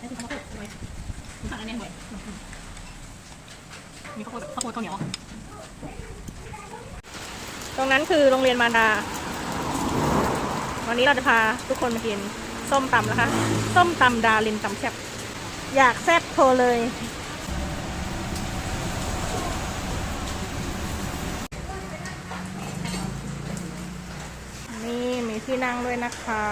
นี่คือข้าวโพดด้วยมีผักอันนี้ด้วยมีข้าวโพดแบบข้าวโพดข้าวเหนียวตรงนั้นคือโรงเรียนมารดา วันนี้เราจะพาทุกคนมากินส้มตำนะคะ ส้มตำดาลินตำแซ่บอยากแซ่บโทรเลย นี่มีที่นั่งด้วยนะคะ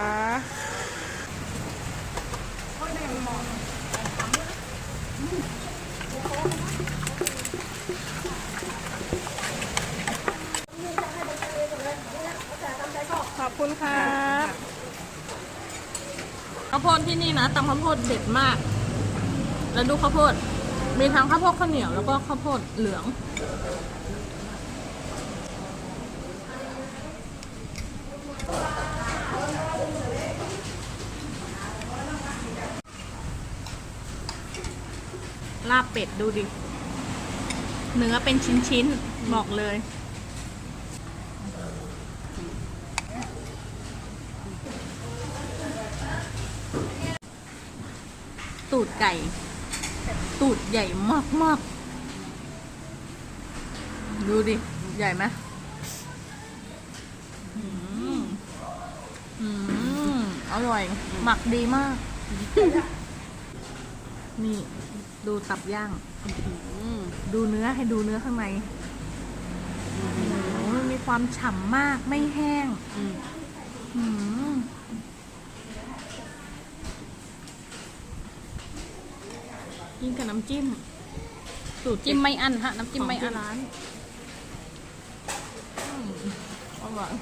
ขอบคุณครับข้าวโพดที่นี่นะตำข้าวโพดเด็ดมาก แล้วดูข้าวโพด มีทั้งข้าวโพดข้าวเหนียวแล้วก็ข้าวโพดเหลือง ลาบเป็ดดูดิ เนื้อเป็นชิ้นๆ บอกเลย ตูดไก่ ตูดใหญ่มากมากๆดูดิ ใหญ่ไหมอืมอร่อย หมักดีมาก นี่ ดูตับย่าง ดูเนื้อให้ดูเนื้อข้างในมันมีความฉ่ำมากไม่แห้ง อืม กินกับน้ำจิ้ม สูตรจิ้มไม่อันฮะน้ำจิ้มไม่อันร้านอร่อย